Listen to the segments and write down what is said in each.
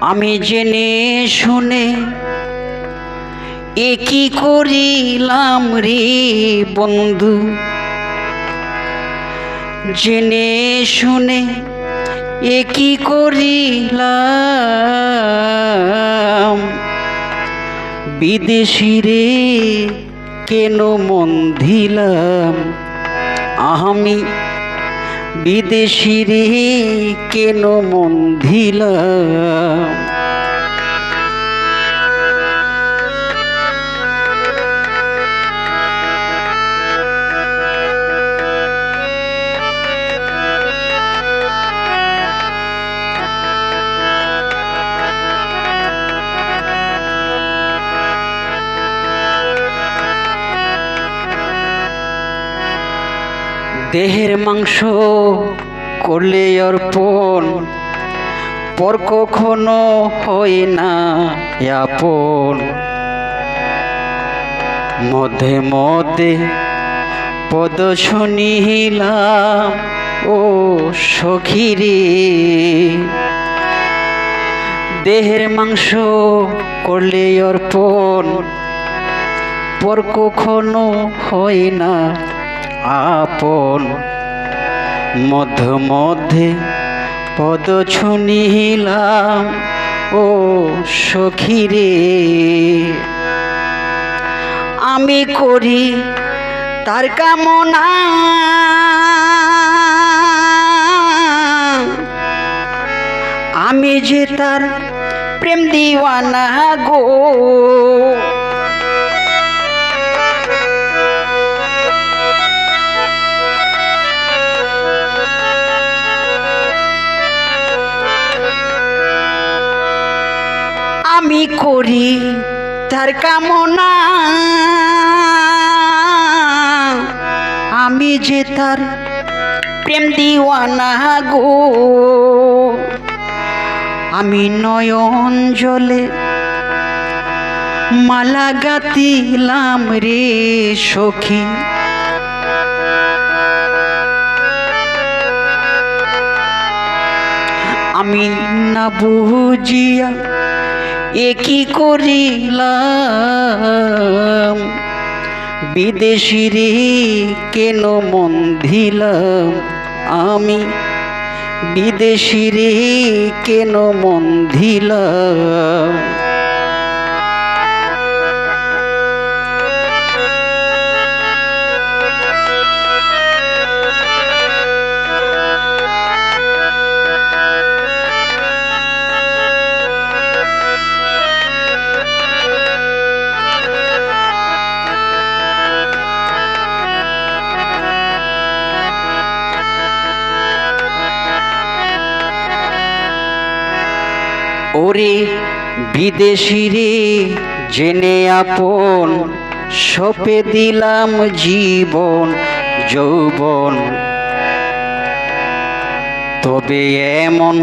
আমি জেনে শুনে এ কি করিলাম রে বন্ধু? জেনে শুনে এ কি করিলাম? বিদেশি রে, কেন মন দিলাম আমি বিদেশি রে কেন মন দিলাম দেহের মাংস করলে অর্পণ, পর কখনো হয় না আপন। মধ্যে মধ্যে পদ শুনিলাম, ও সখিরে। দেহের মাংস করলে অর্পণ, পর কখনো হয় না আপন। মধ্য মধ্যে পদ ছুনিলাম, ও সখিরে আমি করি তার কামনা। আমি যে তার প্রেম দিওয়ানা গো। করি, তার কামনা। আমি যে তার প্রেম দিওয়ানা গো, আমি নয়ন জলে মালা গাতিলাম রে সখী। আমি না বুঝিয়া এ কি করিলাম? বিদেশি রে কেন মন দিলাম আমি? বিদেশি রে কেন মন দিলাম? ওরে বিদেশি রে, জেনে আপন, সপে দিলাম জীবন, যৌবন। তবে এমন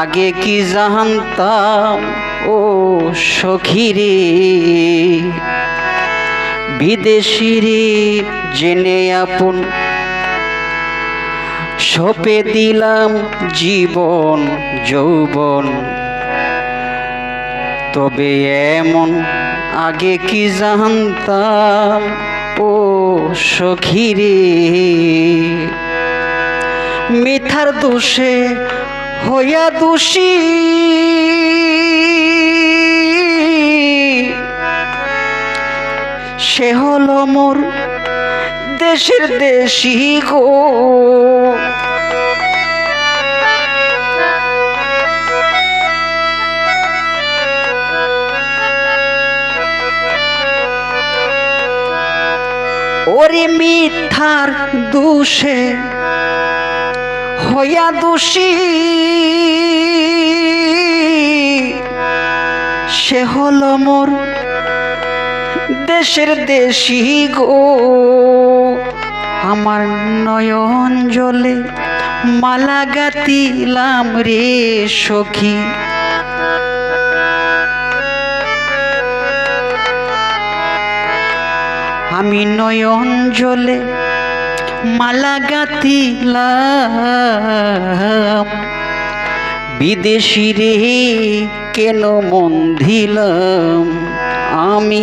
আগে কি জানতাম, ও সখিরে বিদেশি রে, জেনে আপন সপে দিলাম জীবন, যৌবন। তবে এমন আগে কি জানতাম, ও সখিরে? মিথার দোষে হইয়া দোষী। সে হলো মোর দেশের দেশি গো। ওরে মিথার দোষে হইয়া দোষী। সে হলো মোর দেশের দেশি গো। আমার নয়ন জলে মালা গাতিলাম রে সখী। আমি নয়ন জলে মালা গাতিলাম বিদেশি রে কেন মন দিলাম? আমি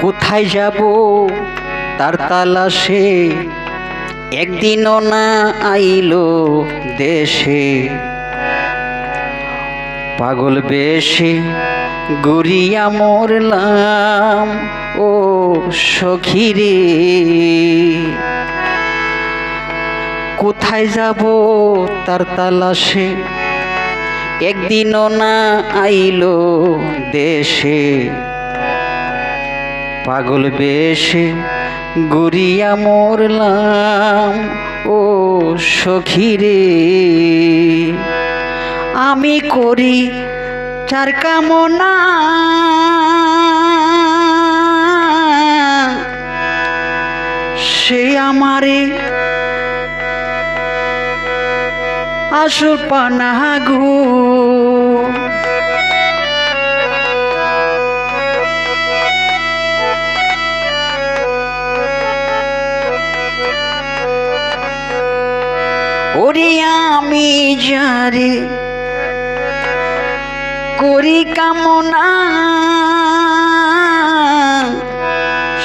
কোথায় যাব? তার তালাশে একদিনও না আইলো দেশে। পাগল বেশে গুরিয়া মরলাম, ও সখিরে। কোথায় যাব তার তালাশে? একদিনও না আইলো দেশে। পাগল বেশে গুরিয়া মরলাম, ও সখিরে আমি করি চার কামনা, সে আমারে আসল পানা গো। আমি যারে করি কামনা,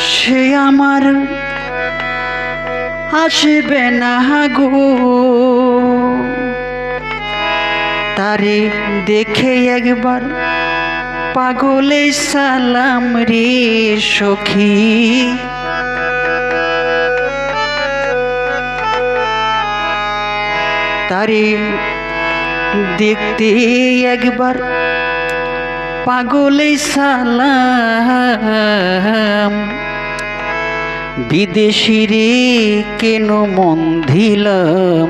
সে আমার আসবে না গো। তারে দেখে একবার পাগলে সালাম রে সখী। তারে দেখতে একবার পাগলে সালাম। বিদেশি রে কেন মন দিলাম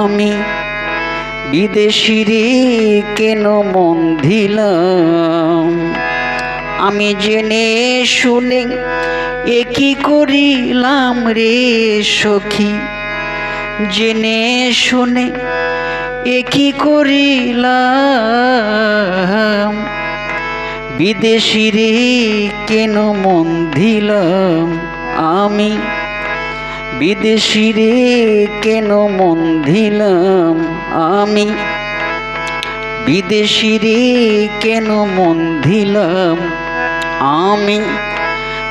আমি? বিদেশি রে কেন মন দিলাম? আমি জেনে শুনে একই করিলাম রে সখী? জেনে শুনে একই করিলাম? বিদেশি রে কেন মন দিলাম আমি? বিদেশিরে কেন মন দিলাম আমি? বিদেশিরে কেন মন দিলাম আমি?